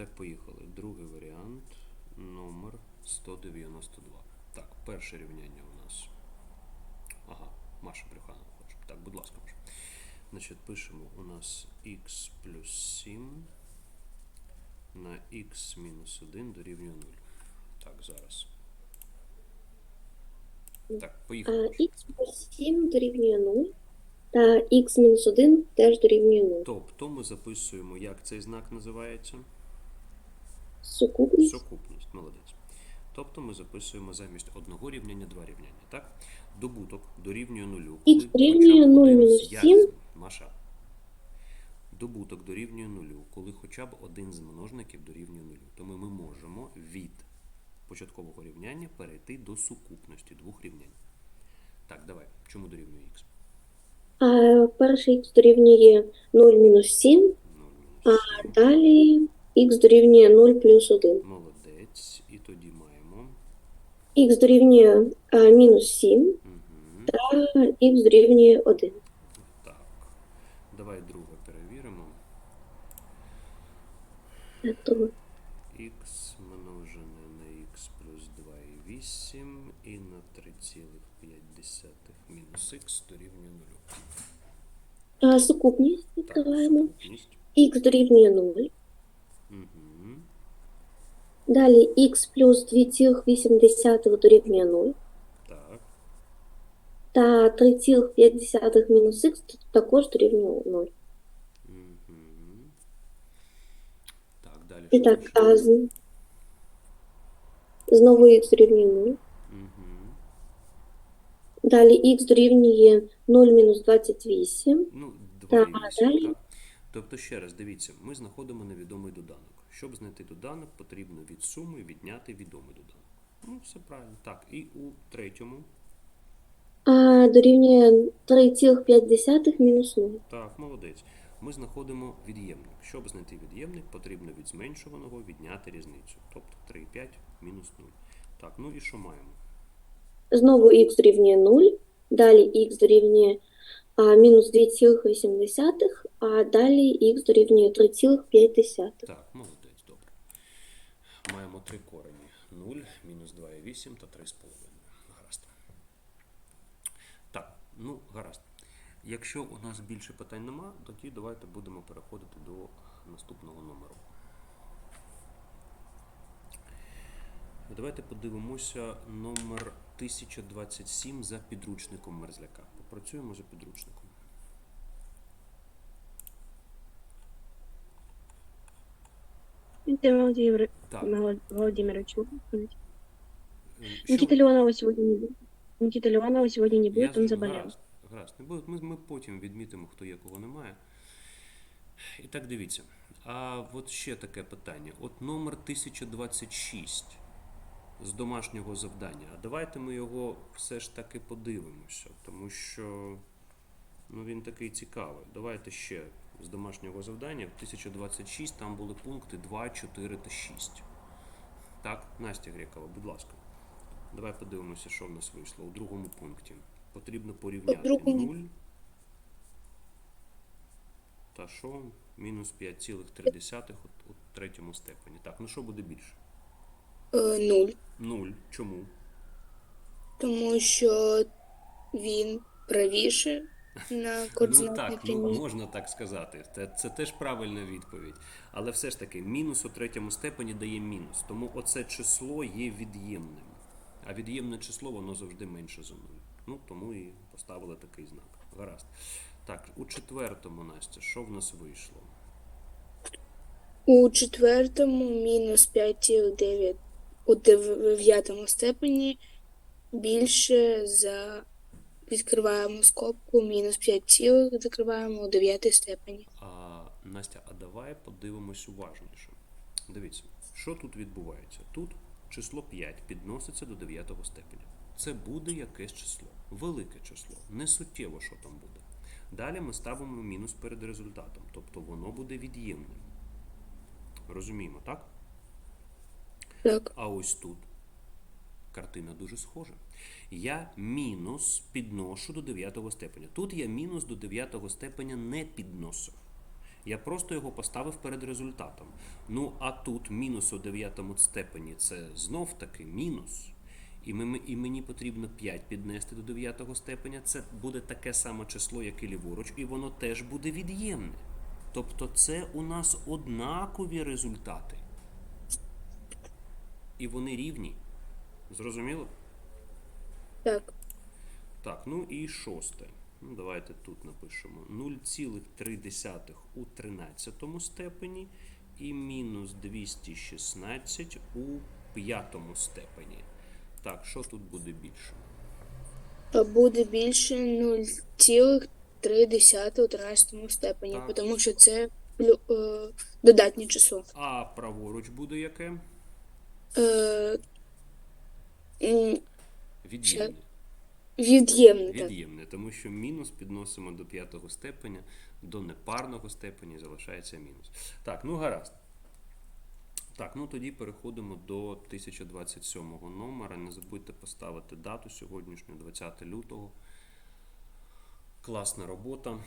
так, поїхали. Другий варіант номер 192. Так, перше рівняння у нас. Ага, Маша Брюханова хоче. Так, будь ласка, Маша. Значить, пишемо у нас х плюс 7 на х мінус 1 дорівнює 0. Так, зараз. Так, поїхали. Х плюс 7 дорівнює 0, та х мінус 1 теж дорівнює 0. Тобто ми записуємо, як цей знак називається? Сукупність Сукупність, молодець. Тобто ми записуємо замість одного рівняння два рівняння. Так? Добуток дорівнює нулю. Х дорівнює 0 мінус 7. Маша. Добуток дорівнює нулю, коли хоча б один з множників дорівнює нулю. Тому ми можемо від початкового рівняння перейти до сукупності двох рівнянь. Так, давай. Чому дорівнює х? А перший х дорівнює 0 мінус 7, 0 мінус а далі х дорівнює 0 плюс 1. Молодець. І тоді маємо. х дорівнює а, мінус 7, Угу. та х дорівнює 1. Так. Давай друге перевіримо. Тобто х множене на х плюс 2,8 і на 3,5 мінус х дорівнює 0. а, сукупність Так, відкриваємо. сукупність. х дорівнює 0. Далі х плюс 2,8 дорівнює 0. Так. Та 3,5 мінус х також дорівнює 0. Угу. Так, далі. І так, а з... знову х дорівнює 0. Угу. Далі х дорівнює 0 мінус 28. Ну, Так, 2,8, далі. так. Тобто, ще раз, дивіться, ми знаходимо невідомий доданок. Щоб знайти доданок, потрібно від суми відняти відомий доданок. Ну, все правильно. Так, і у третьому. А дорівнює 3,5 мінус 0. Так, молодець. Ми знаходимо від'ємник. Щоб знайти від'ємник, потрібно від зменшуваного відняти різницю. Тобто 3,5 мінус 0. Так, ну і що маємо? Знову х дорівнює 0. Далі х дорівнює а, мінус 2,8. А далі х дорівнює 3,5. Так, молодець. Маємо три корені. 0, мінус 2,8 та 3,5. Гаразд. Так, ну гаразд. Якщо у нас більше питань нема, тоді давайте будемо переходити до наступного номеру. Давайте подивимося номер 1027 за підручником мерзляка. Попрацюємо за підручником. Дмитрий Владимир... Так. Владимирович, що- Никита Леонова сегодня не будет. Никита Леонова сегодня не будет, Я он заболел. Гаразд, гаразд. Не буде. Ми, ми потім відмітимо, хто є, кого немає. І так дивіться. А от ще таке питання. От номер 1026 з домашнього завдання. А давайте ми його все ж таки подивимося, тому що ну, він такий цікавий. Давайте ще з домашнього завдання. В 1026 там були пункти 2, 4 та 6. Так, Настя Грекова, будь ласка. Давай подивимося, що в нас вийшло у другому пункті. Потрібно порівняти 0 та що? Мінус 5,3 у, третьому степені. Так, ну що буде більше? Е, Нуль. 0. Чому? Тому що він правіше на Ну координатній так, ну, можна так сказати. Це, це теж правильна відповідь. Але все ж таки, мінус у третьому степені дає мінус. Тому оце число є від'ємним. А від'ємне число воно завжди менше за 0. Ну, тому і поставили такий знак. Гаразд. Так, у четвертому, Настя, що в нас вийшло? У четвертому мінус 5,9 у дев'ятому степені більше за відкриваємо скобку, мінус 5 цілих закриваємо у дев'ятій степені. А, Настя, а давай подивимось уважніше. Дивіться, що тут відбувається? Тут число 5 підноситься до 9 степеня. Це буде якесь число, велике число, не суттєво, що там буде. Далі ми ставимо мінус перед результатом, тобто воно буде від'ємним. Розуміємо, так? Так, А ось тут картина дуже схожа. Я мінус підношу до 9 степеня. Тут я мінус до 9 степеня не підносив. Я просто його поставив перед результатом. Ну, а тут мінус у дев'ятому степені це знов таки мінус. І, ми, і мені потрібно 5 піднести до дев'ятого степеня. Це буде таке саме число, як і ліворуч, і воно теж буде від'ємне. Тобто це у нас однакові результати. І вони рівні. Зрозуміло? Так. Так, ну і шосте. Ну, давайте тут напишемо 0,3 у 13 степені і мінус 216 у п'ятому степені. Так, що тут буде більше? Буде більше 0,3 у 13 степені, Так. тому що це плю, е, додатнє число. А праворуч буде яке? Е, м, Від'ємне. від'ємне. Від'ємне, тому що мінус підносимо до п'ятого степеня, до непарного степеня залишається мінус. Так, ну гаразд. Так, ну тоді переходимо до 1027 номера. Не забудьте поставити дату сьогоднішню, 20 лютого. Класна робота.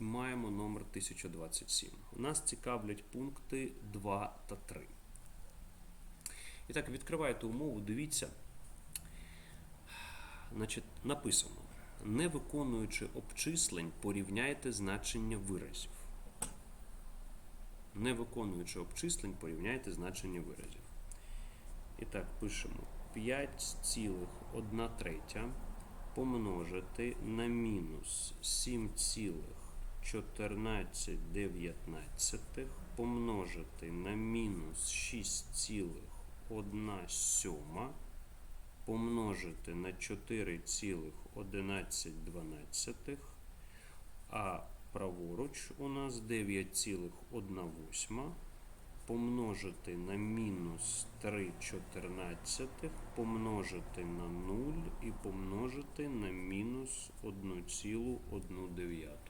І маємо номер 1027. У нас цікавлять пункти 2 та 3. І так, відкриваєте умову, дивіться. Значить, написано: не виконуючи обчислень, порівняйте значення виразів. Не виконуючи обчислень, порівняйте значення виразів. І так, пишемо 5,1 третя помножити на мінус 7,14 помножити на мінус 6,1 сьома помножити на 4,11, а праворуч у нас 9,1 помножити на мінус 3,14, помножити на 0 і помножити на мінус 1,1.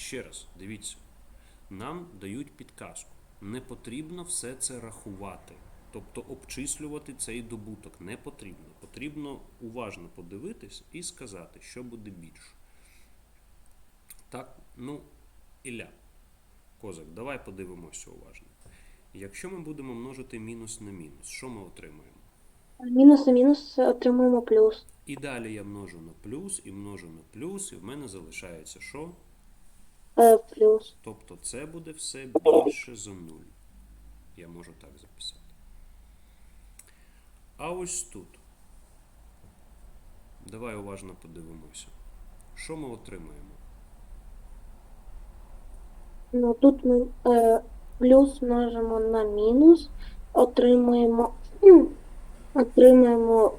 Ще раз, дивіться. Нам дають підказку. Не потрібно все це рахувати. Тобто обчислювати цей добуток не потрібно. Потрібно уважно подивитись і сказати, що буде більше. Так, ну, Ілля, Козак, давай подивимося уважно. Якщо ми будемо множити мінус на мінус, що ми отримаємо? Мінус на мінус отримуємо плюс. І далі я множу на плюс, і множу на плюс, і в мене залишається що? Плюс. Тобто це буде все більше за 0. Я можу так записати. А ось тут. Давай уважно подивимося. Що ми отримаємо? Ну, тут ми е, плюс множимо на мінус, отримуємо, отримуємо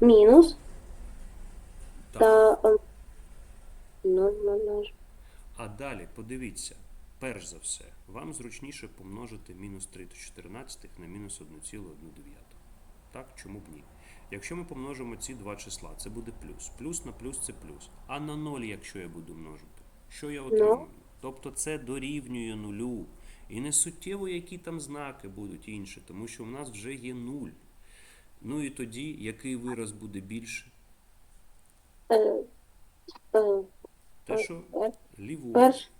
мінус Так. та е, ну, ну, ну, А далі подивіться, перш за все, вам зручніше помножити мінус 3 до 14 на мінус 1,1. Так, чому б ні? Якщо ми помножимо ці два числа, це буде плюс. Плюс на плюс це плюс. А на 0, якщо я буду множити, що я отримую? Тобто це дорівнює нулю. І не суттєво, які там знаки будуть інші, тому що в нас вже є 0. Ну і тоді який вираз буде більше? Те, що ліворуч. перш,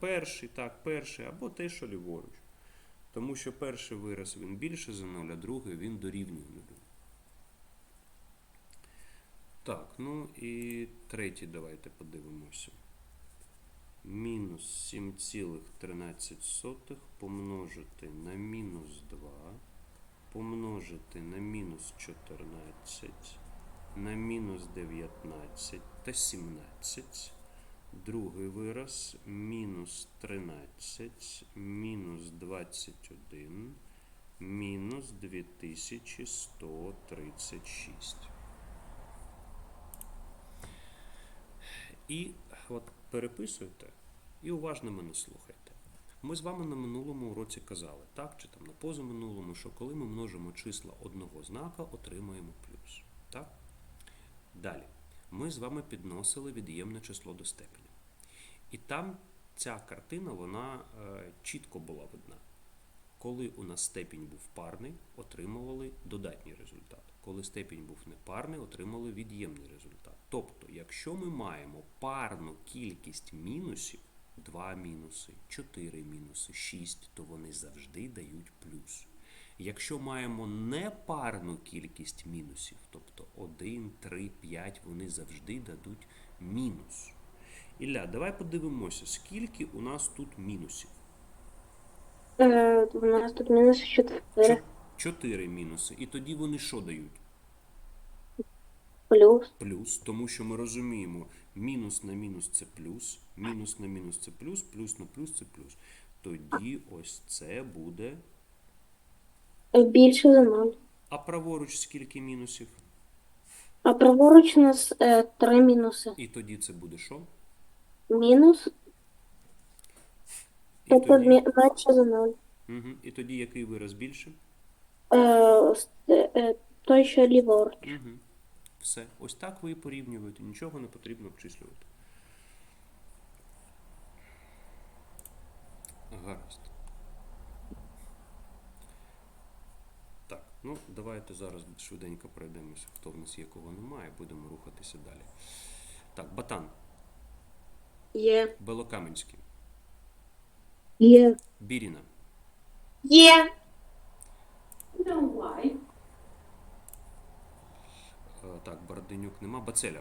Перший, так, перший, або те, що ліворуч. Тому що перший вираз він більше за 0, а другий він дорівнює нулю. Так, ну і третій давайте подивимося. Мінус 7,13 помножити на мінус 2, помножити на мінус 14, на мінус 19 та 17. Другий вираз мінус 13, мінус 21, мінус 2136. І от переписуйте і уважно мене слухайте. Ми з вами на минулому уроці казали, так, чи там на позаминулому, що коли ми множимо числа одного знака, отримуємо плюс. Так? Далі. Ми з вами підносили від'ємне число до степеня. І там ця картина, вона е, чітко була видна. Коли у нас степінь був парний, отримували додатній результат. Коли степінь був непарний, отримали від'ємний результат. Тобто, якщо ми маємо парну кількість мінусів, 2 мінуси, 4 мінуси, 6, то вони завжди дають плюс. Якщо маємо непарну кількість мінусів, тобто 1, 3, 5, вони завжди дадуть мінус. Ілля, давай подивимося, скільки у нас тут мінусів. Е, у нас тут мінус 4 Чо- Чотири мінуси. І тоді вони що дають? плюс. Плюс, тому що ми розуміємо, мінус на мінус це плюс, мінус на мінус це плюс, плюс на плюс це плюс. Тоді ось це буде. Е, Більше за 0. А праворуч скільки мінусів? А праворуч у нас е, 3 мінуси. І тоді це буде що? Мінус, І тобто тоді, менше за 0. угу. і тоді який вираз більше? Е, с- е, той, що ліворуч. Угу. Все. Ось так ви і порівнюєте. Нічого не потрібно обчислювати. Гаразд. Так, ну давайте зараз швиденько пройдемося, хто в нас є, кого немає, будемо рухатися далі. Так, Батан, Є. Белокаменський, Є. Біріна, Є. е, так, Бороденюк нема, Бацеля,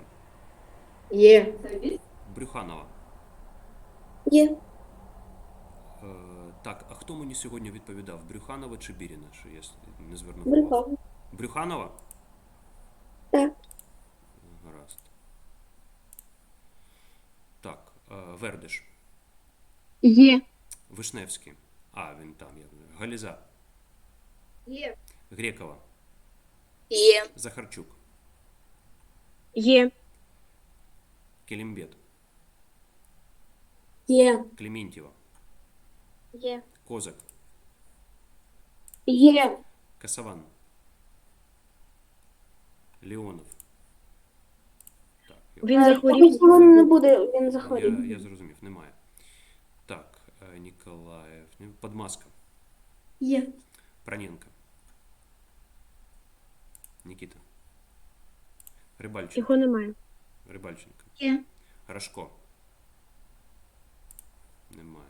Є. Брюханова. Є. Так, а хто мені сьогодні відповідав? Брюханова чи Біріна? Що я не звернув увагу? Брюханова? Так. Гаразд. Так, е, Вердиш, Є. Вишневський. А, він там, я Галіза, Є. Грекова, Є. Захарчук, Є. Келімбет, Є. Клементьєва, Є. Козак, Є. Касаван, Леонов. Так, я, Він захворів. Він не буде, він захворів. я зрозумів, немає. Так, е, Ніколаєв, ні, Подмаска, Є. Праненко, Нікіта, Рибальченко. Його немає. Рибальченко. Є. Рашко. Немає.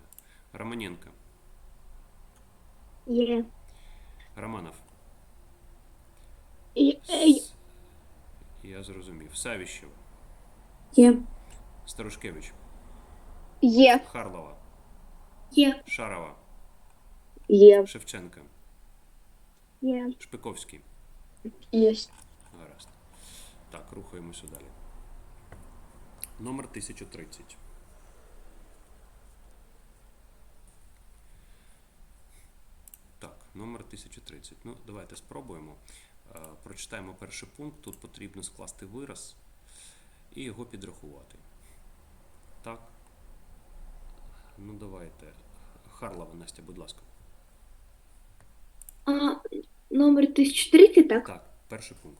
Романенко. Є. Романов. Є. С- Я зрозумів. Савіщев. Є. Старушкевич. Є. Харлова. Є. Шарова. Є. Шевченка. Є. Шпиковський. Є. Гаразд. Так, рухаємося далі. Номер 1030. Так, номер 1030. Ну, давайте спробуємо. Е, Прочитаємо перший пункт. Тут потрібно скласти вираз і його підрахувати. Так. Ну, давайте. Харлова, Настя, будь ласка. А, номер 1030, так? Так, перший пункт.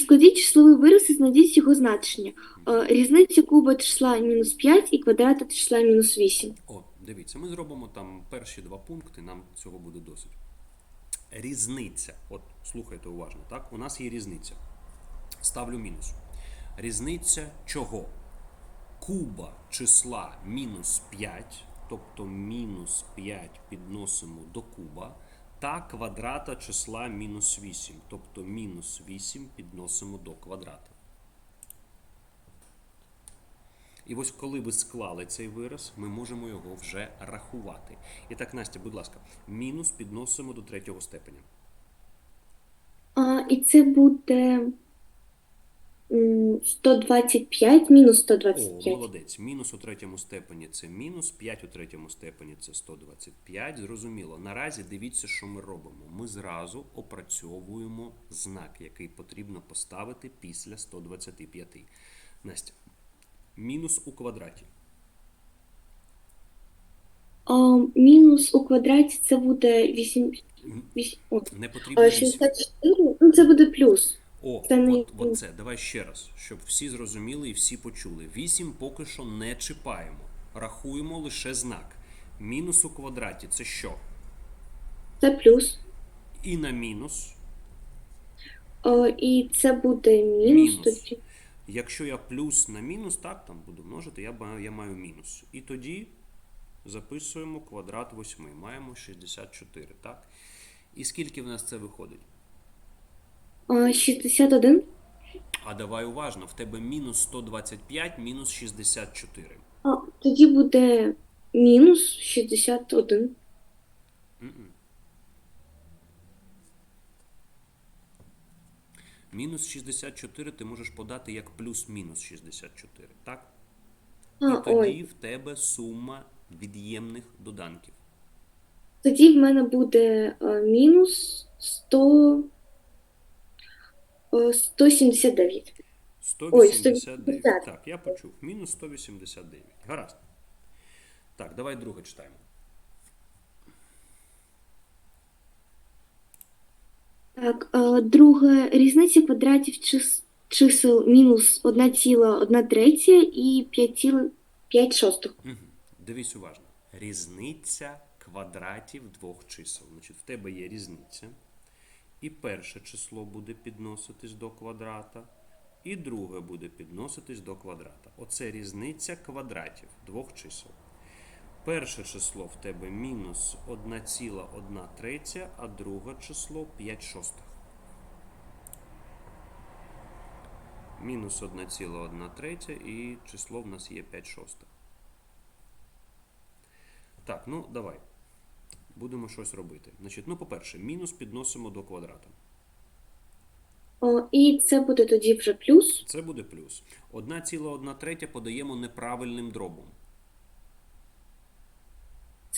Складіть числовий вираз і знайдіть його значення. Різницю куба числа мінус 5 і квадрата числа мінус 8. О, дивіться, ми зробимо там перші два пункти, нам цього буде досить. Різниця. От, слухайте уважно, так? У нас є різниця. Ставлю мінус. Різниця чого? Куба числа мінус 5, тобто мінус 5 підносимо до куба, та квадрата числа мінус 8, тобто мінус 8 підносимо до квадрата. І ось коли ви склали цей вираз, ми можемо його вже рахувати. І так, Настя, будь ласка, мінус підносимо до третього степеня. А, І це буде 125 мінус О, 125. молодець. Мінус у третьому степені це мінус, 5 у третьому степені це 125. Зрозуміло. Наразі дивіться, що ми робимо. Ми зразу опрацьовуємо знак, який потрібно поставити після 125. Настя, мінус у квадраті. А, Мінус у квадраті це буде 8, 8 Не потрібно. а, вісім. 64, ну це буде плюс. О, Це не- от, от це. Давай ще раз, щоб всі зрозуміли і всі почули. 8 поки що не чіпаємо. Рахуємо лише знак. Мінус у квадраті це що? це плюс. І на мінус. А, і це буде мінус. Мінус. Тоді. Якщо я плюс на мінус, так, там буду множити, я, я маю мінус. І тоді записуємо квадрат 8. Маємо 64, так? І скільки в нас це виходить? А, 61. А давай уважно, в тебе мінус 125, мінус 64. А, тоді буде мінус 61. Мінус 64 ти можеш подати як плюс-мінус 64, так? А, І тоді ой. в тебе сума від'ємних доданків. Тоді в мене буде а, мінус 100, а, 179. 189. 180. Так, я почув. Мінус 189. Гаразд. Так, давай друге читаємо. Так, друге, різниця квадратів чис- чисел мінус 1,1 третя і 5,5 шостих. Угу. Дивись уважно. Різниця квадратів двох чисел. Значить, в тебе є різниця. І перше число буде підноситись до квадрата, і друге буде підноситись до квадрата. Оце різниця квадратів двох чисел. Перше число в тебе мінус 1,1 третя, а друге число 5 шостих. Мінус 1,1 третя і число в нас є 5 шостих. Так, ну давай. Будемо щось робити. Значить, ну, по-перше, мінус підносимо до квадрата. О, і це буде тоді вже плюс. Це буде плюс. 1,1 третя подаємо неправильним дробом.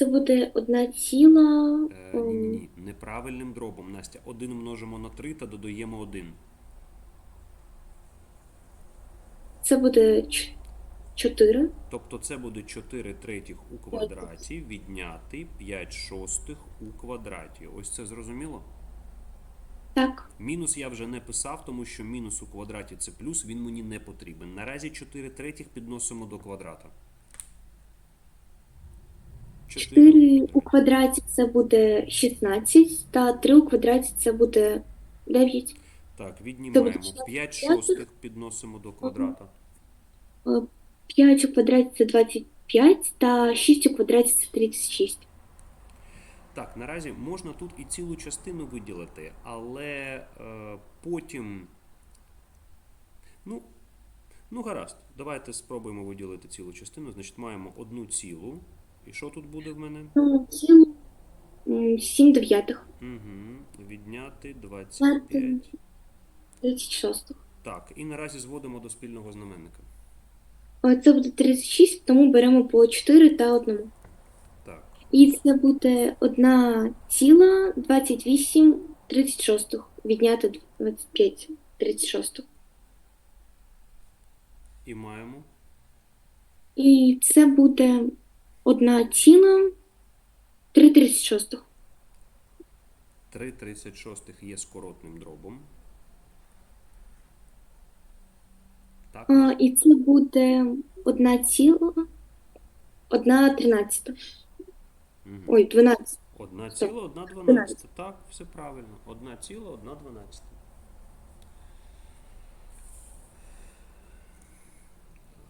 Це буде 1 ціла. Е, ні, ні, ні. Неправильним дробом, Настя. 1 множимо на 3 та додаємо 1. Це буде 4. Тобто це буде 4 третіх у квадраті відняти 5 шостих у квадраті. Ось це зрозуміло? Так. Мінус я вже не писав, тому що мінус у квадраті це плюс, він мені не потрібен. Наразі 4 третіх підносимо до квадрата. 4 у квадраті це буде 16, та 3 у квадраті це буде 9. Так, віднімаємо. Тобто 5 шостих підносимо до квадрата. 5 у квадраті це 25, та 6 у квадраті це 36. Так, наразі можна тут і цілу частину виділити, але е, потім. Ну, ну, гаразд. Давайте спробуємо виділити цілу частину. Значить, маємо одну цілу. І що тут буде в мене? Ну, цілу 7 дев'ятих. Угу. Відняти 25. 36. Так, і наразі зводимо до спільного знаменника. Це буде 36, тому беремо по 4 та 1. Так. І це буде 1 ціла 28 36. Відняти 25 36. І маємо. І це буде 1 ціла 3 36. 3 36 є скоротним дробом. Так. А, і це буде 1 ціла 1 13. Угу. Ой, 12. Одна Стоп. ціла, одна дванадцята. Так, все правильно. Одна ціла, одна дванадцята.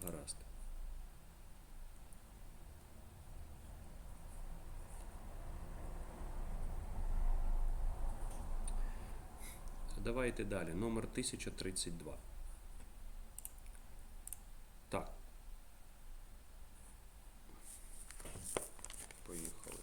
Гаразд. Давайте далі. Номер 1032. Так. Поїхали.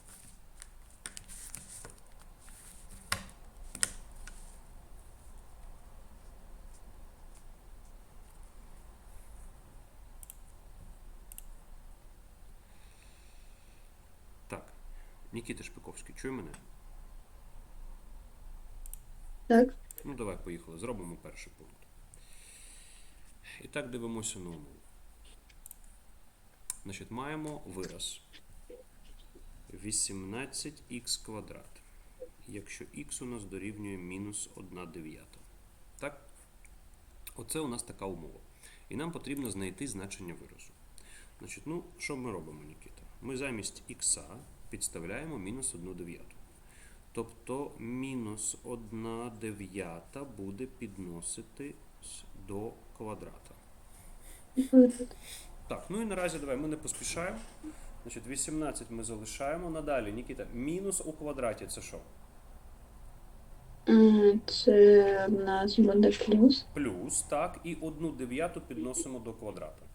Так. Нікіта Шпиковський, чує мене? Так. Ну, давай, поїхали. Зробимо перший пункт. І так дивимося на умову. Значить, маємо вираз 18х квадрат. Якщо х у нас дорівнює мінус 1 дев'ята. Так? Оце у нас така умова. І нам потрібно знайти значення виразу. Значить, ну, що ми робимо, Нікіта? Ми замість х підставляємо мінус 1 дев'яту. Тобто мінус 1 дев'ята буде підносити до квадрата. Так, ну і наразі давай ми не поспішаємо. Значить, 18 ми залишаємо. Надалі, Нікіта, мінус у квадраті це що? Це в нас буде плюс. Плюс, так, і 1 дев'яту підносимо до квадрата.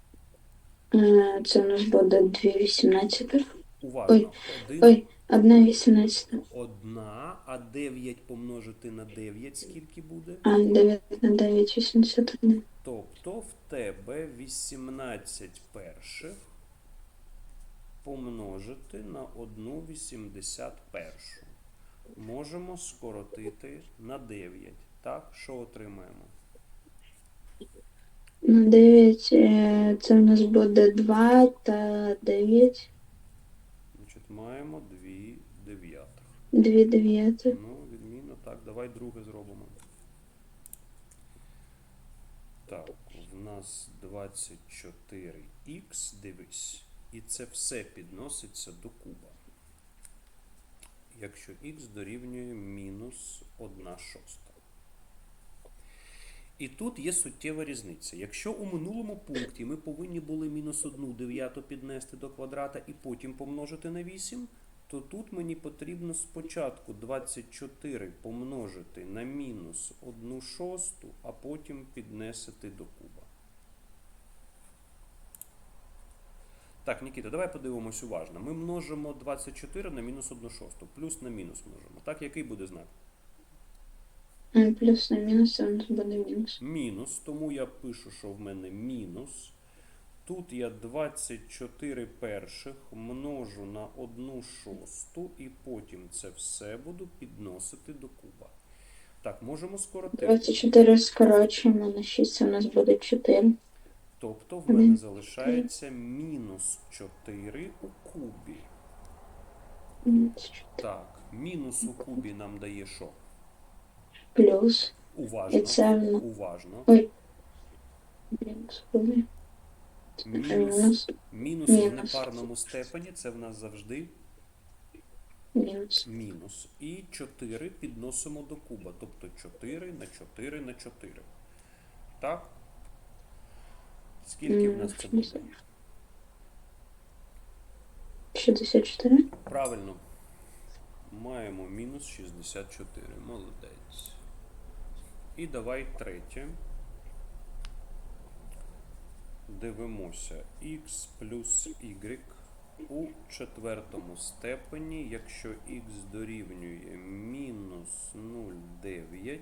Це в нас буде 2 вісімнадцятих. Уважно. Ой, 1, Ой, одна вісімнадцята. 1, а 9 помножити на 9 скільки буде? А 9 на 9 81. Тобто в тебе 18 перших помножити на 1,81. Можемо скоротити на 9. Так, що отримаємо? На 9 е, це в нас буде 2 та 9. Маємо 2 дев'ятих. 2 дев'яти. Ну, відмінно, так, давай друге зробимо. Так, в нас 24х, дивись. І це все підноситься до куба. Якщо х дорівнює мінус 1 шоста. І тут є суттєва різниця. Якщо у минулому пункті ми повинні були мінус 1 дев'яту піднести до квадрата і потім помножити на 8, то тут мені потрібно спочатку 24 помножити на мінус 1 шосту, а потім піднести до куба. Так, Нікіта, давай подивимось уважно. Ми множимо 24 на мінус 1 шосту, плюс на мінус множимо. Так, який буде знак? Плюс на мінус це в нас буде мінус. Мінус, тому я пишу, що в мене мінус. Тут я 24 перших множу на 1 шосту і потім це все буду підносити до куба. Так, можемо скоротити. 24 скорочуємо на 6, це в нас буде 4. Тобто в мене залишається мінус 4 у кубі. Так, мінус у кубі нам дає що? Плюс. І Уважно. це Уважно. Мінус, Мінус. мінус в непарному степені це в нас завжди Мінус. мінус. І 4 підносимо до куба. Тобто 4 на 4 на 4. Так? Скільки в нас це буде? 64. Правильно. Маємо мінус 64. Молодець. І давай третє. Дивимося x плюс y у четвертому степені, якщо x дорівнює мінус 0,9,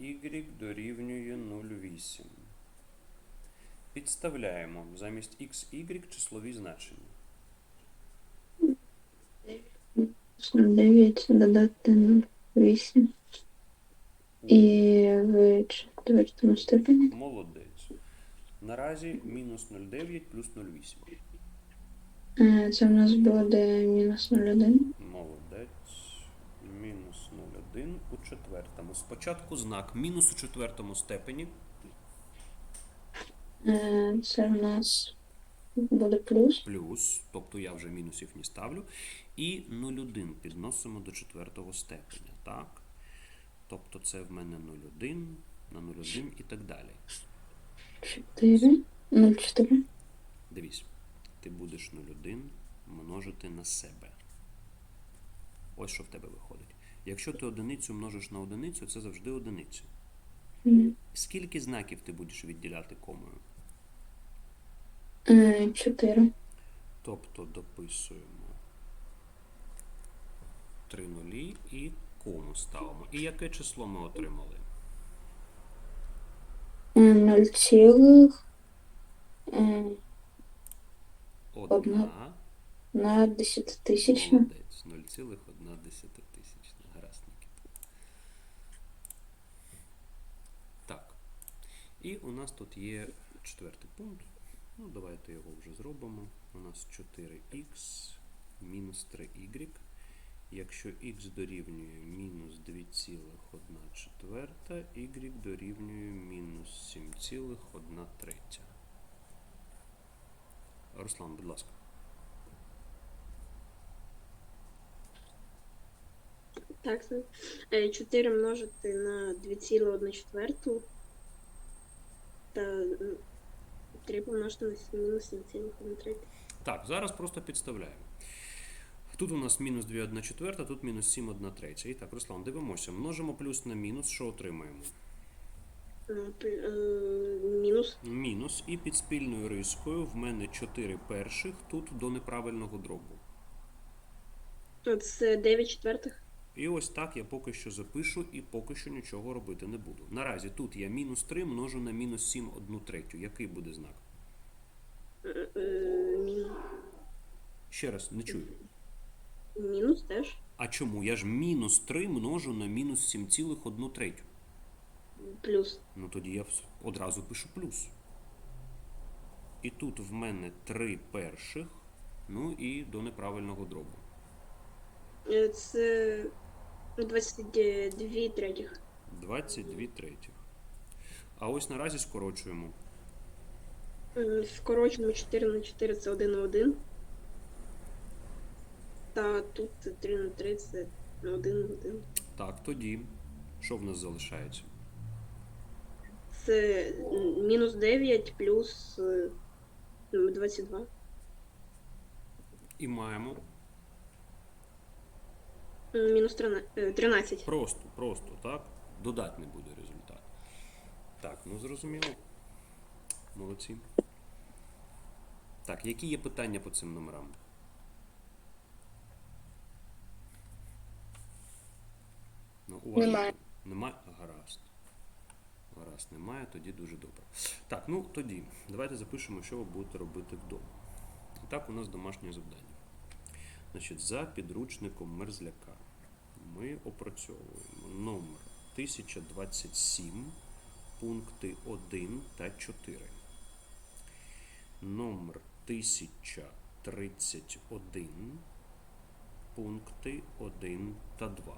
y дорівнює 0,8. Підставляємо замість x, y числові значення. 9 додати 8. І в четвертому степені. Молодець. Наразі мінус 0,9 плюс 0,8. Е, Це в нас буде мінус 0,1. Молодець. Мінус 0,1 у четвертому. Спочатку знак мінус у четвертому степені. Е, Це в нас буде плюс. Плюс, тобто я вже мінусів не ставлю. І 0,1 підносимо до четвертого степеня. Так? Тобто це в мене 0,1 на 0,1 і так далі. 4. 0,4. Дивись, ти будеш 0,1 множити на себе. Ось що в тебе виходить. Якщо ти одиницю множиш на одиницю, це завжди одиниця. М. Скільки знаків ти будеш відділяти комою? Е, 4. Тобто дописуємо три нулі і кому ставимо. І яке число ми отримали? Е, 0 цілих е, Одна. На 10 тисячна. Молодець. 0,1 десятитисячна. Гаразд, Нікіта. Так. І у нас тут є четвертий пункт. Ну, давайте його вже зробимо. У нас 4х мінус 3y. Якщо х дорівнює мінус 2,1 четверта, y дорівнює мінус 7,1 третя. Руслан, будь ласка. Так, це е, 4 множити на 2,1 четверту та 3 помножити на мінус 7,1 третю. Так, зараз просто підставляємо. Тут у нас мінус 2 1 четверта, тут мінус 7 1 третя. І так, Руслан, дивимося. Множимо плюс на мінус, що отримаємо? Е, е, Мінус Мінус. І під спільною рискою в мене 4 перших, тут до неправильного дробу. Е, це 9 четвертих. І ось так я поки що запишу і поки що нічого робити не буду. Наразі тут я мінус 3 множу на мінус 7 1 третю. Який буде знак? Мінус. Ще раз, не чую. Мінус теж. А чому? Я ж мінус 3 множу на мінус 7,1 третю. Плюс. Ну тоді я одразу пишу плюс. І тут в мене 3 перших, ну і до неправильного дробу. Е, Це 22 третіх. 22 третіх. А ось наразі скорочуємо. М, Скорочено 4 на 4 це 1 на 1. Та тут 3 на 3 це 1 на 1. Так, тоді. Що в нас залишається? Це мінус 9 плюс е, 22. І маємо Мінус 13. е, 13. просто, просто, так? Додатний буде результат. Так, ну зрозуміло. Молодці. Так, які є питання по цим номерам? Ну, уважно. Немає. Немає? Гаразд. Гаразд, немає, тоді дуже добре. Так, ну тоді, давайте запишемо, що ви будете робити вдома. І так, у нас домашнє завдання. Значить, за підручником мерзляка ми опрацьовуємо номер 1027, пункти 1 та 4. Номер 1031, пункти 1 та 2.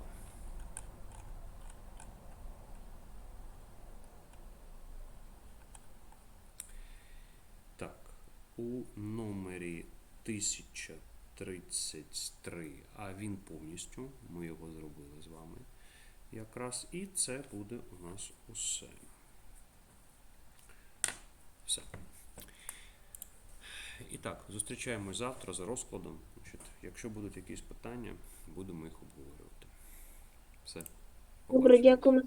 Так, у номері 1033, а він повністю, ми його зробили з вами якраз, і це буде у нас усе. Все. І так, зустрічаємось завтра за розкладом. Якщо будуть якісь питання, будемо їх обговорювати. Все. Добре, дякуємо.